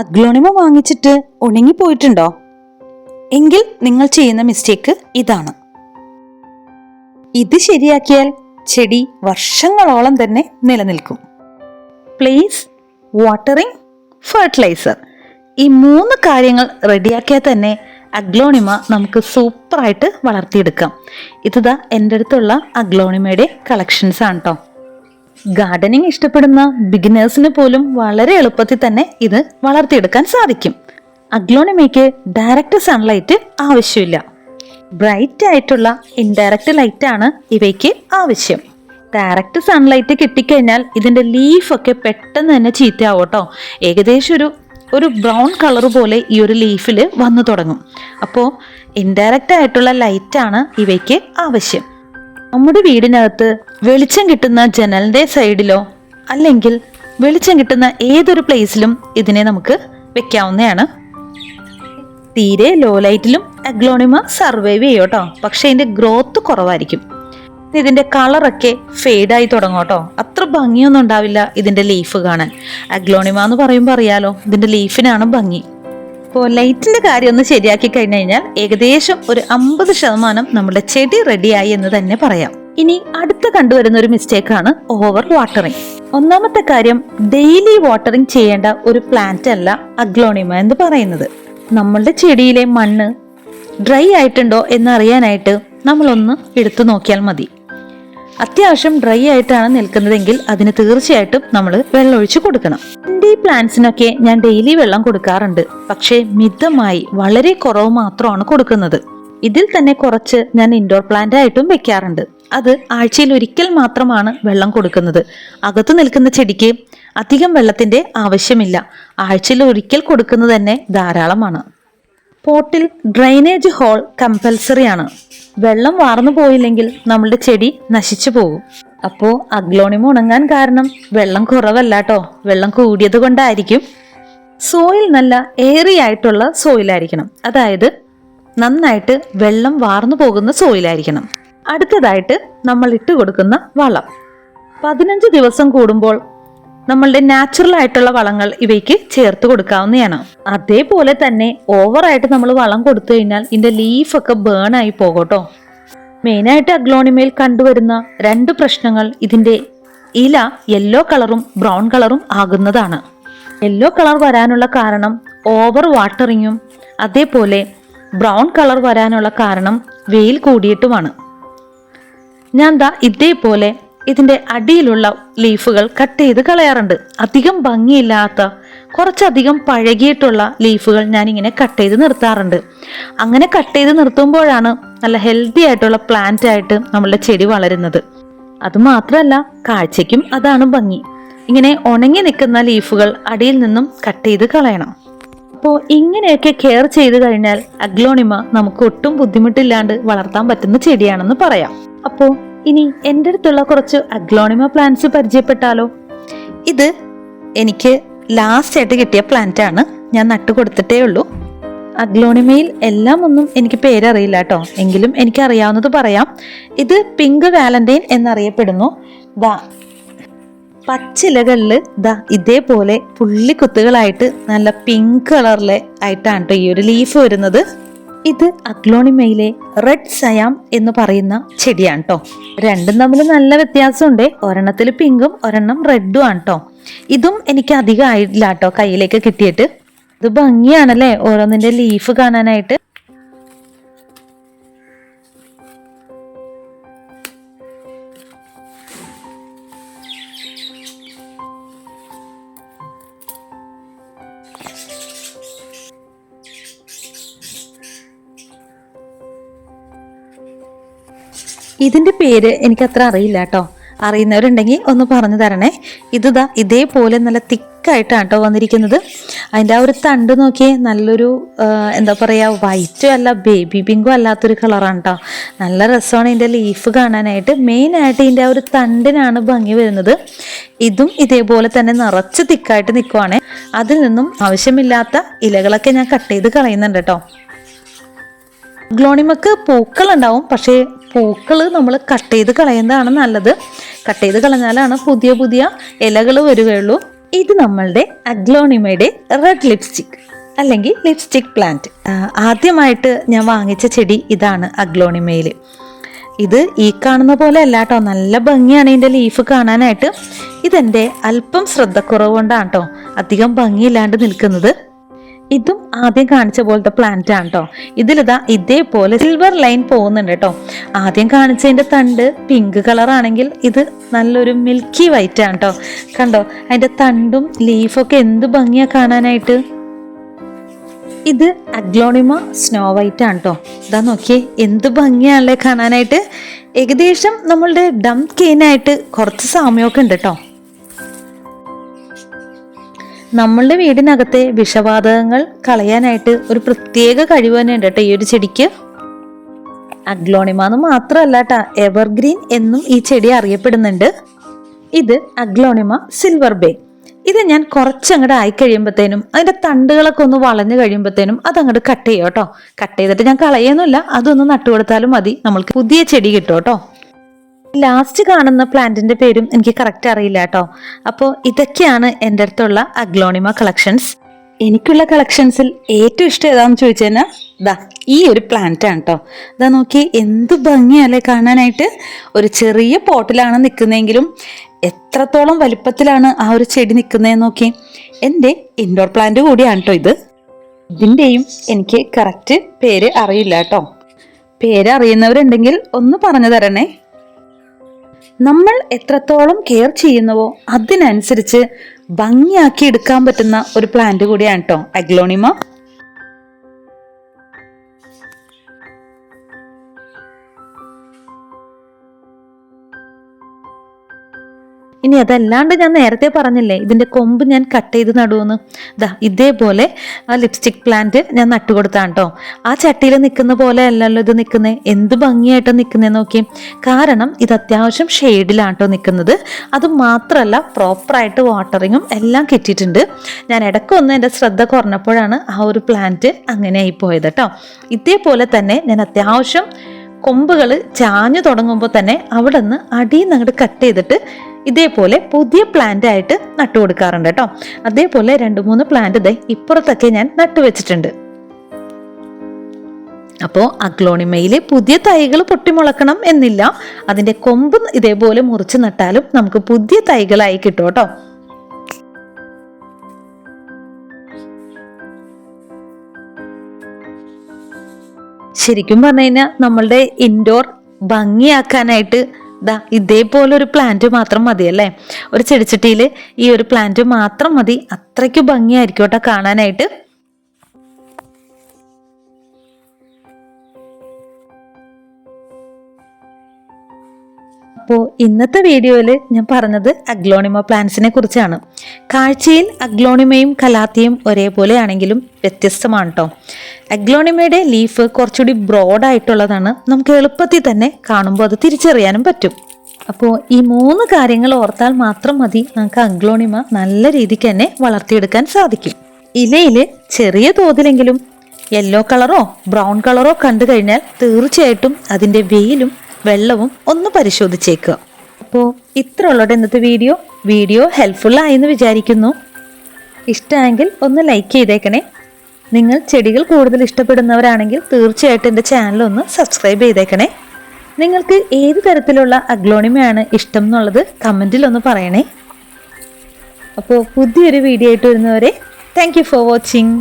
Aglaonema വാങ്ങിച്ചിട്ട് ഉണങ്ങിപ്പോയിട്ടുണ്ടോ? എങ്കിൽ നിങ്ങൾ ചെയ്യുന്ന മിസ്റ്റേക്ക് ഇതാണ്. ഇത് ശരിയാക്കിയാൽ ചെടി വർഷങ്ങളോളം തന്നെ നിലനിൽക്കും. പ്ലീസ് വാട്ടറിംഗ് ഫെർട്ടിലൈസർ ഈ മൂന്ന് കാര്യങ്ങൾ റെഡിയാക്കിയാൽ തന്നെ അഗ്ലോണിമ നമുക്ക് സൂപ്പറായിട്ട് വളർത്തിയെടുക്കാം. ഇതാ എന്റെ അടുത്തുള്ള അഗ്ലോണിമയുടെ കളക്ഷൻസ് ആണ് കേട്ടോ ഗാർഡനിങ് ഇഷ്ടപ്പെടുന്ന ബിഗിനേഴ്സിന് പോലും വളരെ എളുപ്പത്തിൽ തന്നെ ഇത് വളർത്തിയെടുക്കാൻ സാധിക്കും. അഗ്ലോണിമയ്ക്ക് ഡയറക്റ്റ് സൺലൈറ്റ് ആവശ്യമില്ല. ബ്രൈറ്റ് ആയിട്ടുള്ള ഇൻഡയറക്റ്റ് ലൈറ്റ് ആണ് ഇവയ്ക്ക് ആവശ്യം. ഡയറക്റ്റ് സൺലൈറ്റ് കിട്ടിക്കഴിഞ്ഞാൽ ഇതിന്റെ ലീഫൊക്കെ പെട്ടെന്ന് തന്നെ ചീത്തയാവട്ടോ. ഏകദേശം ഒരു ഒരു ബ്രൗൺ കളർ പോലെ ഈ ഒരു ലീഫിൽ വന്നു തുടങ്ങും. അപ്പോൾ ഇൻഡയറക്റ്റ് ആയിട്ടുള്ള ലൈറ്റാണ് ഇവയ്ക്ക് ആവശ്യം. നമ്മുടെ വീടിനകത്ത് വെളിച്ചം കിട്ടുന്ന ജനലിന്റെ സൈഡിലോ അല്ലെങ്കിൽ വെളിച്ചം കിട്ടുന്ന ഏതൊരു പ്ലേസിലും ഇതിനെ നമുക്ക് വെക്കാവുന്നതാണ്. തീരെ ലോ ലൈറ്റിലും അഗ്ലോണിമ സർവൈവ് ചെയ്യും കേട്ടോ പക്ഷെ ഇതിന്റെ ഗ്രോത്ത് കുറവായിരിക്കും. ഇതിന്റെ കളറൊക്കെ ഫെയ്ഡായി തുടങ്ങും കേട്ടോ അത്ര ഭംഗിയൊന്നും ഉണ്ടാവില്ല ഇതിന്റെ ലീഫ് കാണാൻ. അഗ്ലോണിമ എന്ന് പറയുമ്പോൾ അറിയാലോ ഇതിന്റെ ലീഫിനാണ് ഭംഗി. അപ്പോൾ ലൈറ്റിന്റെ കാര്യം ഒന്ന് ശരിയാക്കി കഴിഞ്ഞു കഴിഞ്ഞാൽ ഏകദേശം ഒരു അമ്പത് ശതമാനം നമ്മുടെ ചെടി റെഡിയായി എന്ന് തന്നെ പറയാം. ഇനി അടുത്ത് കണ്ടുവരുന്ന ഒരു മിസ്റ്റേക്ക് ആണ് ഓവർ വാട്ടറിങ് ഒന്നാമത്തെ കാര്യം ഡെയിലി വാട്ടറിങ് ചെയ്യേണ്ട ഒരു പ്ലാന്റ് അല്ല അഗ്ലോണിമ എന്ന് പറയുന്നത്. നമ്മളുടെ ചെടിയിലെ മണ്ണ് ഡ്രൈ ആയിട്ടുണ്ടോ എന്നറിയാനായിട്ട് നമ്മളൊന്ന് എടുത്തു നോക്കിയാൽ മതി. അത്യാവശ്യം ഡ്രൈ ആയിട്ടാണ് നിൽക്കുന്നതെങ്കിൽ അതിന് തീർച്ചയായിട്ടും നമ്മൾ വെള്ളം ഒഴിച്ചു കൊടുക്കണം. എന്റെ ഈ പ്ലാന്റ്സിനൊക്കെ ഞാൻ ഡെയിലി വെള്ളം കൊടുക്കാറുണ്ട്. പക്ഷേ മിതമായി വളരെ കുറവ് മാത്രമാണ് കൊടുക്കുന്നത്. ഇതിൽ തന്നെ കുറച്ച് ഞാൻ ഇൻഡോർ പ്ലാന്റ് ആയിട്ടും വെക്കാറുണ്ട്. അത് ആഴ്ചയിൽ ഒരിക്കൽ മാത്രമാണ് വെള്ളം കൊടുക്കുന്നത്. അകത്തു നിൽക്കുന്ന ചെടിക്ക് അധികം വെള്ളത്തിന്റെ ആവശ്യമില്ല. ആഴ്ചയിൽ ഒരിക്കൽ കൊടുക്കുന്നത് തന്നെ ധാരാളമാണ്. പോട്ടിൽ ഡ്രൈനേജ് ഹോൾ കമ്പൽസറി ആണ്. വെള്ളം വാർന്നു പോയില്ലെങ്കിൽ നമ്മളുടെ ചെടി നശിച്ചു പോകും. അപ്പോൾ അഗ്ലോണിമ ഉണങ്ങാൻ കാരണം വെള്ളം കുറവല്ലാട്ടോ. വെള്ളം കൂടിയത് കൊണ്ടായിരിക്കും. സോയിൽ നല്ല ഏറി ആയിട്ടുള്ള സോയിലായിരിക്കണം. അതായത് നന്നായിട്ട് വെള്ളം വാർന്നു പോകുന്ന സോയിലായിരിക്കണം. അടുത്തതായിട്ട് നമ്മൾ ഇട്ട് കൊടുക്കുന്ന വളം. പതിനഞ്ച് ദിവസം കൂടുമ്പോൾ നമ്മളുടെ നാച്ചുറൽ ആയിട്ടുള്ള വളങ്ങൾ ഇവയ്ക്ക് ചേർത്ത് കൊടുക്കാവുന്നതാണ്. അതേപോലെ തന്നെ ഓവറായിട്ട് നമ്മൾ വളം കൊടുത്തു കഴിഞ്ഞാൽ ഇതിന്റെ ലീഫൊക്കെ ബേൺ ആയി പോകട്ടോ. മെയിനായിട്ട് അഗ്ലോണിമയിൽ കണ്ടുവരുന്ന രണ്ട് പ്രശ്നങ്ങൾ ഇതിന്റെ ഇല യെല്ലോ കളറും ബ്രൗൺ കളറും ആകുന്നതാണ്. യെല്ലോ കളർ വരാനുള്ള കാരണം ഓവർ വാട്ടറിങ്ങും അതേപോലെ ബ്രൗൺ കളർ വരാനുള്ള കാരണം വെയിൽ കൂടിയിട്ടുമാണ്. ഞാൻ ദാ ഇതേപോലെ ഇതിന്റെ അടിയിലുള്ള ലീഫുകൾ കട്ട് ചെയ്ത് കളയാറുണ്ട്. അധികം ഭംഗിയില്ലാത്ത കുറച്ചധികം പഴകിയിട്ടുള്ള ലീഫുകൾ ഞാൻ ഇങ്ങനെ കട്ട് ചെയ്ത് നിർത്താറുണ്ട്. അങ്ങനെ കട്ട് ചെയ്ത് നിർത്തുമ്പോഴാണ് നല്ല ഹെൽത്തി ആയിട്ടുള്ള പ്ലാന്റ് ആയിട്ട് നമ്മളുടെ ചെടി വളരുന്നത്. അതുമാത്രമല്ല കാഴ്ചയ്ക്കും അതാണ് ഭംഗി. ഇങ്ങനെ ഉണങ്ങി നിൽക്കുന്ന ലീഫുകൾ അടിയിൽ നിന്നും കട്ട് ചെയ്ത് കളയണം. അപ്പോൾ ഇങ്ങനെയൊക്കെ കെയർ ചെയ്ത് കഴിഞ്ഞാൽ അഗ്ലോണിമ നമുക്ക് ഒട്ടും ബുദ്ധിമുട്ടില്ലാണ്ട് വളർത്താൻ പറ്റുന്ന ചെടിയാണെന്ന് പറയാം. അപ്പോൾ ഇനി എന്റെ അടുത്തുള്ള കുറച്ച് അഗ്ലോണിമ പ്ലാന്റ്സ് പരിചയപ്പെട്ടാലോ? ഇത് എനിക്ക് ലാസ്റ്റ് ആയിട്ട് കിട്ടിയ പ്ലാന്റ് ആണ്. ഞാൻ നട്ടു കൊടുത്തിട്ടേ ഉള്ളൂ. അഗ്ലോണിമയിൽ എല്ലാം ഒന്നും എനിക്ക് പേരറിയില്ല കേട്ടോ. എങ്കിലും എനിക്ക് അറിയാവുന്നത് പറയാം. ഇത് പിങ്ക് വാലന്റൈൻ എന്നറിയപ്പെടുന്നു. ദാ പച്ചിലകളിൽ ദാ ഇതേപോലെ പുള്ളിക്കുത്തുകളായിട്ട് നല്ല പിങ്ക് കളറിലെ ആയിട്ടാണ് കേട്ടോ ഈ ഒരു ലീഫ് വരുന്നത്. ഇത് അക്ലോണിമയിലെ റെഡ് സയാം എന്ന് പറയുന്ന ചെടിയാണ് കേട്ടോ രണ്ടും തമ്മിൽ നല്ല വ്യത്യാസമുണ്ട്. ഒരെണ്ണത്തിൽ പിങ്കും ഒരെണ്ണം റെഡും ആണ് കേട്ടോ ഇതും എനിക്ക് അധികം ആയിട്ടില്ല കേട്ടോ കയ്യിലേക്ക് കിട്ടിയിട്ട്. ഇത് ഭംഗിയാണല്ലേ? ഓരോന്നിന്റെ ലീഫ് കാണാനായിട്ട്. ഇതിന്റെ പേര് എനിക്ക് അത്ര അറിയില്ല കേട്ടോ അറിയുന്നവരുണ്ടെങ്കിൽ ഒന്ന് പറഞ്ഞു തരണേ. ഇതാ ഇതേപോലെ നല്ല തിക്കായിട്ടാണ് കേട്ടോ വന്നിരിക്കുന്നത്. അതിന്റെ ആ ഒരു തണ്ട് നോക്കിയേ നല്ലൊരു എന്താ പറയുക വൈറ്റും അല്ല ബേബി പിങ്കും അല്ലാത്തൊരു കളറാണ് കേട്ടോ നല്ല രസമാണ് ഇതിന്റെ ലീഫ് കാണാനായിട്ട്. മെയിനായിട്ട് ഇതിന്റെ ആ ഒരു തണ്ടിനാണ് ഭംഗി വരുന്നത്. ഇതും ഇതേപോലെ തന്നെ നിറച്ച് തിക്കായിട്ട് നിൽക്കുവാണ് അതിൽ നിന്നും ആവശ്യമില്ലാത്ത ഇലകളൊക്കെ ഞാൻ കട്ട് ചെയ്ത് കളയുന്നുണ്ട് കേട്ടോ. ഗ്ലോണിമക്ക് പൂക്കളുണ്ടാവും പക്ഷേ പൂക്കൾ നമ്മൾ കട്ട് ചെയ്ത് കളയുന്നതാണ് നല്ലത്. കട്ട് ചെയ്ത് കളഞ്ഞാലാണ് പുതിയ പുതിയ ഇലകൾ വരികയുള്ളൂ. ഇത് നമ്മളുടെ അഗ്ലോണിമയുടെ റെഡ് ലിപ്സ്റ്റിക് അല്ലെങ്കിൽ ലിപ്സ്റ്റിക് പ്ലാന്റ് ആദ്യമായിട്ട് ഞാൻ വാങ്ങിച്ച ചെടി ഇതാണ് അഗ്ലോണിമയിൽ ഇത് ഈ കാണുന്ന പോലെ അല്ല കേട്ടോ. നല്ല ഭംഗിയാണ് ഇതിന്റെ ലീഫ് കാണാനായിട്ട്. ഇതെന്റെ അല്പം ശ്രദ്ധക്കുറവ് കൊണ്ടാണ് കേട്ടോ. അധികം ഭംഗിയില്ലാണ്ട് നിൽക്കുന്നത്. ഇതും ആദ്യം കാണിച്ച പോലത്തെ പ്ലാന്റ് ആണ് കേട്ടോ ഇതിലിതാ ഇതേപോലെ സിൽവർ ലൈൻ പോകുന്നുണ്ട് കേട്ടോ ആദ്യം കാണിച്ചതിന്റെ തണ്ട് പിങ്ക് കളർ ആണെങ്കിൽ ഇത് നല്ലൊരു മിൽക്കി വൈറ്റ് ആണ് കേട്ടോ കണ്ടോ? അതിന്റെ തണ്ടും ലീഫൊക്കെ എന്ത് ഭംഗിയാ കാണാനായിട്ട്? ഇത് അഗ്ലോണിമ സ്നോ വൈറ്റ് ആണ് കേട്ടോ ഇതാ നോക്കിയേ എന്ത് ഭംഗിയാണല്ലേ കാണാനായിട്ട്? ഏകദേശം നമ്മളുടെ ഡം കെയിനായിട്ട് കുറച്ച് സാമ്യമൊക്കെ ഉണ്ട് കേട്ടോ നമ്മളുടെ വീടിനകത്തെ വിഷവാതകങ്ങൾ കളയാനായിട്ട് ഒരു പ്രത്യേക കഴിവ് തന്നെ ഉണ്ട് കേട്ടോ ഈ ഒരു ചെടിക്ക്. അഗ്ലോണിമ എന്ന് മാത്രമല്ല എവർഗ്രീൻ എന്നും ഈ ചെടി അറിയപ്പെടുന്നുണ്ട്. ഇത് അഗ്ലോണിമ സിൽവർ ബേ ഇത് ഞാൻ കുറച്ചങ്ങോട്ട് ആയി കഴിയുമ്പോഴത്തേനും അതിന്റെ തണ്ടുകളൊക്കെ ഒന്ന് വളഞ്ഞു കഴിയുമ്പോഴത്തേനും അത് അങ്ങോട്ട് കട്ട് ചെയ്യാം കേട്ടോ. കട്ട് ചെയ്തിട്ട് ഞാൻ കളയുന്നില്ല അതൊന്ന് നട്ടുകൊടുത്താലും മതി. നമ്മൾക്ക് പുതിയ ചെടി കിട്ടും കേട്ടോ. ലാസ്റ്റ് കാണുന്ന പ്ലാന്റിന്റെ പേരും എനിക്ക് കറക്റ്റ് അറിയില്ല കേട്ടോ. അപ്പോൾ ഇതൊക്കെയാണ് എന്റെ അടുത്തുള്ള അഗ്ലോണിമ കളക്ഷൻസ് എനിക്കുള്ള കളക്ഷൻസിൽ ഏറ്റവും ഇഷ്ടം ഏതാന്ന് ചോദിച്ചു കഴിഞ്ഞാൽ ദാ ഈ ഒരു പ്ലാന്റ് ആണ് കേട്ടോ ഇതാ നോക്കി എന്ത് ഭംഗിയല്ലേ കാണാനായിട്ട്. ഒരു ചെറിയ പോട്ടിലാണ് നിൽക്കുന്നതെങ്കിലും എത്രത്തോളം വലിപ്പത്തിലാണ് ആ ഒരു ചെടി നിൽക്കുന്നതെന്ന് നോക്കി എന്റെ ഇൻഡോർ പ്ലാന്റ് കൂടിയാണ് കേട്ടോ ഇത്. ഇതിന്റെയും എനിക്ക് കറക്റ്റ് പേര് അറിയില്ല കേട്ടോ പേര് അറിയുന്നവരുണ്ടെങ്കിൽ ഒന്ന് പറഞ്ഞു തരണേ. നമ്മൾ എത്രത്തോളം കെയർ ചെയ്യുന്നുവോ അതിനനുസരിച്ച് ഭംഗിയാക്കി എടുക്കാൻ പറ്റുന്ന ഒരു പ്ലാന്റ് കൂടിയാണ് കേട്ടോ അഗ്ലോണിമ ഇനി അതല്ലാണ്ട് ഞാൻ നേരത്തെ പറഞ്ഞില്ലേ ഇതിന്റെ കൊമ്പ് ഞാൻ കട്ട് ചെയ്ത് നടുവെന്ന്. ദാ ഇതേപോലെ ആ ലിപ്സ്റ്റിക് പ്ലാന്റ് ഞാൻ നട്ടുകൊടുത്താണ് കേട്ടോ ആ ചട്ടിയിൽ നിൽക്കുന്ന പോലെ അല്ലല്ലോ ഇത് നിൽക്കുന്നത് എന്ത് ഭംഗിയായിട്ട് നിൽക്കുന്നത് നോക്കി കാരണം ഇത് അത്യാവശ്യം ഷെയ്ഡിലാണ് കേട്ടോ നിൽക്കുന്നത്. അത് മാത്രമല്ല പ്രോപ്പറായിട്ട് വാട്ടറിങ്ങും എല്ലാം കിട്ടിയിട്ടുണ്ട്. ഞാൻ ഇടയ്ക്കൊന്ന് എന്റെ ശ്രദ്ധ കുറഞ്ഞപ്പോഴാണ് ആ ഒരു പ്ലാന്റ് അങ്ങനെ ആയി പോയത് കേട്ടോ ഇതേപോലെ തന്നെ ഞാൻ അത്യാവശ്യം കൊമ്പുകൾ ചാഞ്ഞു തുടങ്ങുമ്പോൾ തന്നെ അവിടെ നിന്ന് അടിയിൽ നിന്ന് അങ്ങോട്ട് കട്ട് ചെയ്തിട്ട് ഇതേപോലെ പുതിയ പ്ലാന്റ് ആയിട്ട് നട്ടു കൊടുക്കാറുണ്ട് കേട്ടോ. അതേപോലെ രണ്ട് മൂന്ന് പ്ലാന്റ് ഇതേ ഇപ്പുറത്തൊക്കെ ഞാൻ നട്ടുവെച്ചിട്ടുണ്ട് അപ്പോൾ അഗ്ലോണിമയിൽ പുതിയ തൈകൾ പൊട്ടിമുളക്കണം എന്നില്ല. അതിന്റെ കൊമ്പ് ഇതേപോലെ മുറിച്ച് നട്ടാലും നമുക്ക് പുതിയ തൈകളായി കിട്ടും കേട്ടോ. ശരിക്കും പറഞ്ഞു കഴിഞ്ഞാൽ നമ്മളുടെ ഇൻഡോർ ഭംഗിയാക്കാനായിട്ട് ദാ ഇതേപോലെ ഒരു പ്ലാന്റ് മാത്രം മതി അല്ലേ ഒരു ചെടിച്ചട്ടിയിൽ ഈ ഒരു പ്ലാന്റ് മാത്രം മതി. അത്രയ്ക്ക് ഭംഗിയായിരിക്കും കേട്ടോ കാണാനായിട്ട്. അപ്പോൾ ഇന്നത്തെ വീഡിയോയിൽ ഞാൻ പറഞ്ഞത് അഗ്ലോണിമ പ്ലാന്റ്സിനെ കുറിച്ചാണ്. കാഴ്ചയിൽ അഗ്ലോണിമയും കലാത്തിയും ഒരേപോലെയാണെങ്കിലും വ്യത്യസ്തമാണ് കേട്ടോ അഗ്ലോണിമയുടെ ലീഫ് കുറച്ചുകൂടി ബ്രോഡായിട്ടുള്ളതാണ് നമുക്ക് എളുപ്പത്തിൽ തന്നെ കാണുമ്പോൾ അത് തിരിച്ചറിയാനും പറ്റും. അപ്പോൾ ഈ മൂന്ന് കാര്യങ്ങൾ ഓർത്താൽ മാത്രം മതി നമുക്ക് അഗ്ലോണിമ നല്ല രീതിക്ക് തന്നെ വളർത്തിയെടുക്കാൻ സാധിക്കും. ഇലയിൽ ചെറിയ തോതിലെങ്കിലും യെല്ലോ കളറോ ബ്രൗൺ കളറോ കണ്ടു കഴിഞ്ഞാൽ തീർച്ചയായിട്ടും അതിന്റെ വെയിലും വെള്ളവും ഒന്ന് പരിശോധിച്ചേക്കുക. അപ്പോൾ ഇത്ര ഉള്ളൂടെ ഇന്നത്തെ വീഡിയോ വീഡിയോ ഹെൽപ്ഫുൾ ആയെന്ന് വിചാരിക്കുന്നു. ഇഷ്ടമായെങ്കിൽ ഒന്ന് ലൈക്ക് ചെയ്തേക്കണേ. നിങ്ങൾ ചെടികൾ കൂടുതൽ ഇഷ്ടപ്പെടുന്നവരാണെങ്കിൽ തീർച്ചയായിട്ടും എന്റെ ചാനൽ ഒന്ന് സബ്സ്ക്രൈബ് ചെയ്തേക്കണേ. നിങ്ങൾക്ക് ഏത് തരത്തിലുള്ള അഗ്ലോണിമയാണ് ഇഷ്ടം എന്നുള്ളത് കമന്റിൽ ഒന്ന് പറയണേ. അപ്പോൾ പുതിയൊരു വീഡിയോ ആയിട്ട് വരുന്നവരെ താങ്ക് ഫോർ വാച്ചിങ്